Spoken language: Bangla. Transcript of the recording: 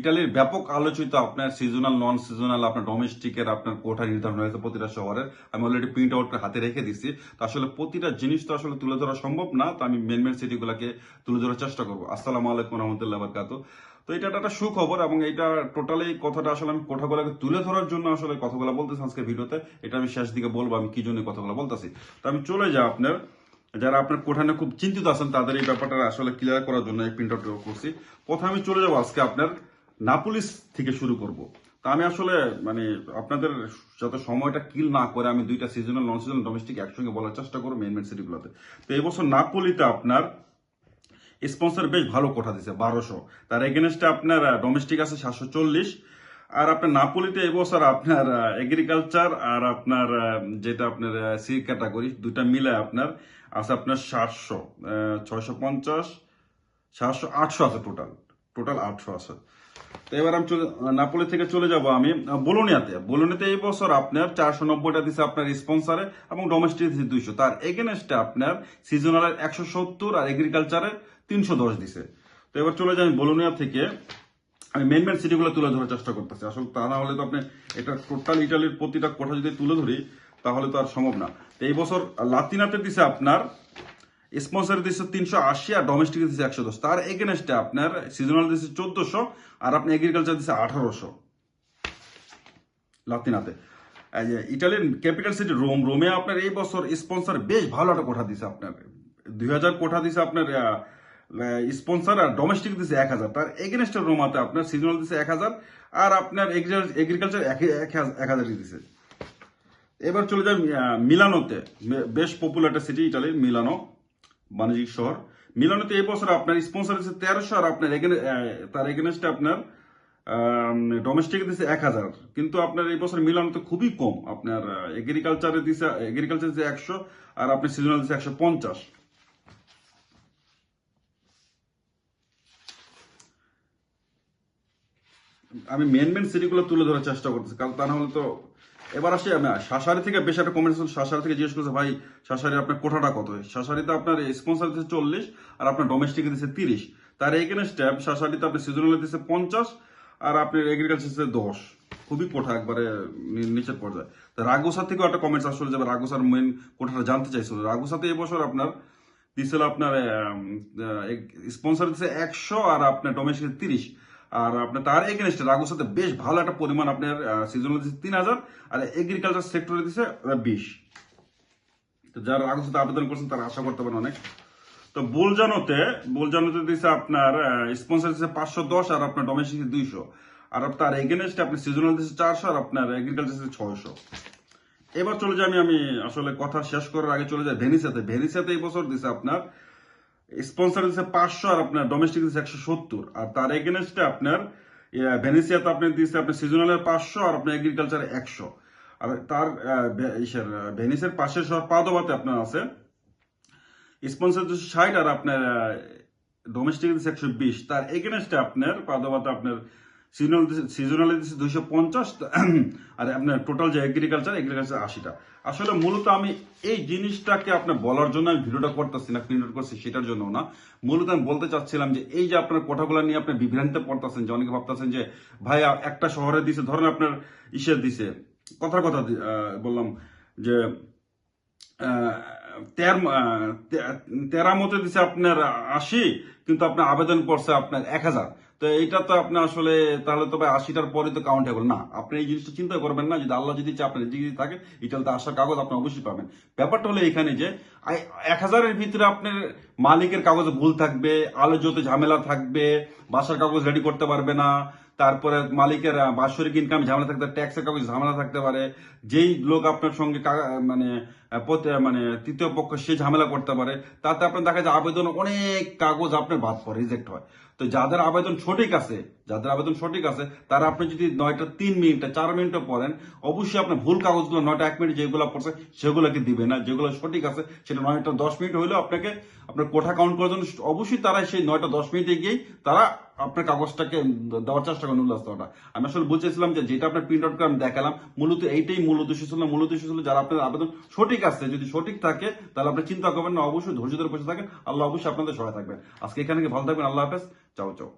ইটালির ব্যাপক আলোচিত আপনার সিজনাল নন সিজনাল আপনার ডোমেস্টিকের আপনার কোঠা নির্ধারণ হয়েছে প্রতিটা শহরের, আমি অলরেডি প্রিন্ট আউট হাতে রেখে দিচ্ছি তো আসলে প্রতিটা জিনিস তো আসলে তুলে ধরা সম্ভব না, তো আমি মেন মেন সিটিগুলোকে তুলে ধরার চেষ্টা করব। আসসালামু আলাইকুম রহমতুল্লাহ বারকাত তো এটা একটা সুখবর এবং এটা টোটালি কথাটা আসলে আমি কোঠাগুলোকে তুলে ধরার জন্য আসলে কথাগুলো বলতেছি আজকে ভিডিওতে। এটা আমি শেষ দিকে বলব, আমি কি জন্য কথাগুলো বলতেছি। তো আমি চলে যাই আপনার, যারা আপনার কোঠা নিয়ে খুব চিন্তিত আছেন, তাদের এই ব্যাপারটা আসলে ক্লিয়ার করার জন্য এই প্রিন্ট আউট করছি। প্রথমে আমি চলে যাব আজকে আপনার নাপুলিস থেকে শুরু করব। তা আমি আসলে মানে আপনাদের যাতে সময়টা কিল না করে, আমি দুইটা সিজনাল নন সিজনাল ডোমেস্টিক একসঙ্গে বলার চেষ্টা করব মেন মেন সিটিগুলোতে তো এই বছর নাপুলিতে আপনার স্পন্সর বেশ ভালো কোঠা দিছে, বারোশো। তার এগেনস্টে আপনার ডোমেস্টিক আছে সাতশো চল্লিশ। আর আপনার নাপোলিতে এবছর আপনার এগ্রিকালচার আর আপনার যেটা আপনার সি ক্যাটাগরি দুইটা মিলে আপনার আছে আপনার সাতশো ছয়শো পঞ্চাশ, সাতশো আটশো আছে টোটাল টোটাল আটশো আছে। তো এবার আমি চলে নাপোলি থেকে চলে যাব আমি বোলোনিয়াতে। বোলোনিয়াতে এই বছর আপনার চারশো নব্বইটা দিছে আপনার স্পন্সারে এবং ডোমেস্টিক দিছে দুইশো। তার এগেনস্টে আপনার সিজনালের একশো সত্তর আর এগ্রিকালচারে তিনশো দশ দিছে। তো এবার চলে যাই বোলোনিয়া থেকে। আমি মেন মেন সিটিগুলো তুলে ধরার চেষ্টা করতেছি। আসলে তা না হলে তো আপনি এটা টোটাল ইটালির প্রতিটা কোঠা যদি তুলে ধরি, তাহলে তো আর সম্ভব না। তো এই বছর লাতিনাতে দিছে আপনার স্পন্সর দিচ্ছে তিনশো আশি আর ডোমেস্টিক দিচ্ছে একশো দশ। তার এগেনস্টে আপনার সিজনাল দিচ্ছে চোদ্দশো আর আপনি এগ্রিকালচার দিচ্ছে আঠারোশো। লাতিনাতে ইটালির ক্যাপিটাল সিটি রোম রোমে আপনার এই বছর স্পন্সর বেশ ভালো একটা কোঠা দিছে আপনার। দুই হাজার কোঠা দিছে আপনার স্পন্সর আর ডোমেস্টিক দিছে এক হাজার। তার এগেনস্টে রোমাতে আপনার সিজনাল দিছে এক হাজার আর আপনার এগ্রিকালচার এক হাজার দিছে। এবার চলে যায় মিলানোতে। বেশ পপুলার একটা সিটি ইটালির মিলানো বাণিজ্যিক শহর। মিলানোতে এই বছর আপনার স্পন্সর দিচ্ছে তেরোশো আর আপনার তার এগেনস্টে আপনার ডোমেস্টিক দিচ্ছে এক হাজার কিন্তু আপনার এই বছর মিলানোতে খুবই কম। আপনার এগ্রিকালচারে দিচ্ছে এগ্রিকালচার দিচ্ছে একশো আর আপনার সিজনাল দিচ্ছে একশো পঞ্চাশ। আমি মেন মেন সিটিগুলো তুলে ধরার চেষ্টা করতেছি। কারণ তা না হলে তো এবার আসি শাসারি থেকে বেশ একটা কমেন্ট শাসারি থেকে জিজ্ঞেস করছে, ভাই, শাসারি আপনার কোঠাটা কত? শাসারিতে আপনার স্পন্সর দিচ্ছে চল্লিশ, আর আপনার ডোমেস্টিক দিচ্ছে তিরিশ। তার এইখানে স্ট্যাপ শাসারিতে আপনি সিজনাল দিচ্ছে পঞ্চাশ, আর আপনার এগ্রিকালচার দিচ্ছে দশ। খুবই কোঠা একবারে নিচের পর্যায়ে। তা রাগুসার থেকেও একটা কমেন্টস আসলে যাবে রাগুসার মেন কোঠাটা জানতে চাইছিল। রাগুসাতে এবছর আপনার দিছিল আপনার স্পন্সর দিচ্ছে একশো, আর আপনার ডোমেস্টিক তিরিশ। আর আপনার তার এগেনস্টে রাগুর সাথে বেশ ভালো একটা পরিমাণ আপনার সিজনাল দিচ্ছে তিন হাজার, আর এগ্রিকালচার সেক্টরে দিচ্ছে বিশ। তো যারা রাগুর সাথে আবেদন করছেন, তারা আশা করতে পারেন অনেক। তো বুলজানোতে বুলজানোতে দিচ্ছে আপনার স্পন্সর দিচ্ছে পাঁচশো দশ, আর আপনার ডোমেস্টিক দুইশো। আর তার এগেনস্টে আপনি সিজনাল দিচ্ছে চারশো, আর আপনার এগ্রিকালচার দিচ্ছে ছয়শো। এবার চলে যাই আমি আমি আসলে কথা শেষ করার আগে চলে যাই ভেনিসাতে ভেনিসাতে এই বছর দিচ্ছে আপনার স্পন্সর দিচ্ছে পাঁচশো আর আপনার ডোমেস্টিক দিচ্ছে একশো সত্তর। আর তার এগেনস্টে আপনার ভেনেসিয়াতে আপনি দিচ্ছে আপনার সিজনালের পাঁচশো আর আপনার এগ্রিকালচার একশো। আর তার ভেনিসের পাশের শহর পাদোবাতে আপনার আছে। স্পন্সার দিচ্ছে ষাট আর আপনার ডোমেস্টিক দিচ্ছে একশো বিশ। তার এগেনস্টে আপনার পাদোবাতে আপনার সিজনাল সিজনালি দিচ্ছে দুইশো পঞ্চাশ, আর আপনার টোটাল যে এগ্রিকালচার এগ্রিকালচার আশিটা। আসলে মূলত আমি এই জিনিসটাকে আপনার বলার জন্য আমি ভিডিওটা করতেছি না প্রিন্ট করছি সেটার জন্য না। মূলত আমি বলতে চাচ্ছিলাম যে এই যে আপনার কোঠাগুলো নিয়ে আপনি বিভ্রান্তে পড়তেছেন, যে অনেকে ভাবতেছেন যে, ভাই একটা শহরে দিছে, ধরেন আপনার ইসের দিছে। কথার কথা বললাম যে তেরামতে দিছে আপনার আশি, কিন্তু আপনার আবেদন করছে আপনার এক হাজার। তো এটা তো আপনি আসলে, তাহলে তো ভাই আশিটার পরে তো কাউন্ট হবে না, আপনি এই জিনিসটা চিন্তা করবেন না, যদি আল্লাহ যদি আপনার যদি থাকে, এটা তো আসার কাগজ, আপনি অবশ্যই পাবেন। ব্যাপারটা হলো এখানে যে এক হাজারের ভিতরে আপনার মালিকের কাগজে ভুল থাকবে, আলো যত ঝামেলা থাকবে, বাসার কাগজ রেডি করতে পারবে না তারপরে মালিকের বাৎসরিক ইনকাম ঝামেলা থাকতে পারে ট্যাক্সের কাগজ, ঝামেলা থাকতে পারে, যেই লোক আপনার সঙ্গে মানে মানে তৃতীয় পক্ষ, সে ঝামেলা করতে পারে, তাতে আপনার দেখা যায় আবেদন অনেক কাগজ আপনার বাদ পড়ে রিজেক্ট হয়। তো যাদের আবেদন সঠিক আছে, যাদের আবেদন সঠিক আছে, তারা আপনি যদি নয়টা, তিন মিনিটে, চার মিনিটে পড়েন, অবশ্যই আপনার ভুল কাগজগুলো নয়টা, এক মিনিট যেগুলো পড়ছে সেগুলোকে দিবে না। যেগুলো সঠিক আছে, সেটা নয়টা, দশ মিনিট হলেও আপনাকে আপনার কোঠা কাউন্ট করার জন্য অবশ্যই তারা সেই নয়টা, দশ মিনিটে গিয়েই তারা আপনার কাগজটাকে দেওয়ার চেষ্টা করেন উল্লাসটা আমি আসলে বুঝেছিলাম যে যেটা আপনার প্রিন্ট আউট করে আমি দেখালাম, মূলত এইটাই মূল উদ্দেশ্য ছিল। মূল উদ্দেশ্য ছিল যারা আপনার আবেদন সঠিক আছে, যদি সঠিক থাকে, তাহলে আপনি চিন্তা করবেন না, অবশ্যই ধৈর্য ধরে বসে থাকেন। আল্লাহ অবশ্যই আপনাদের সহায় থাকবেন। আজকে এখানে ভালো থাকবেন। আল্লাহ হাফেজ। চাও চাও।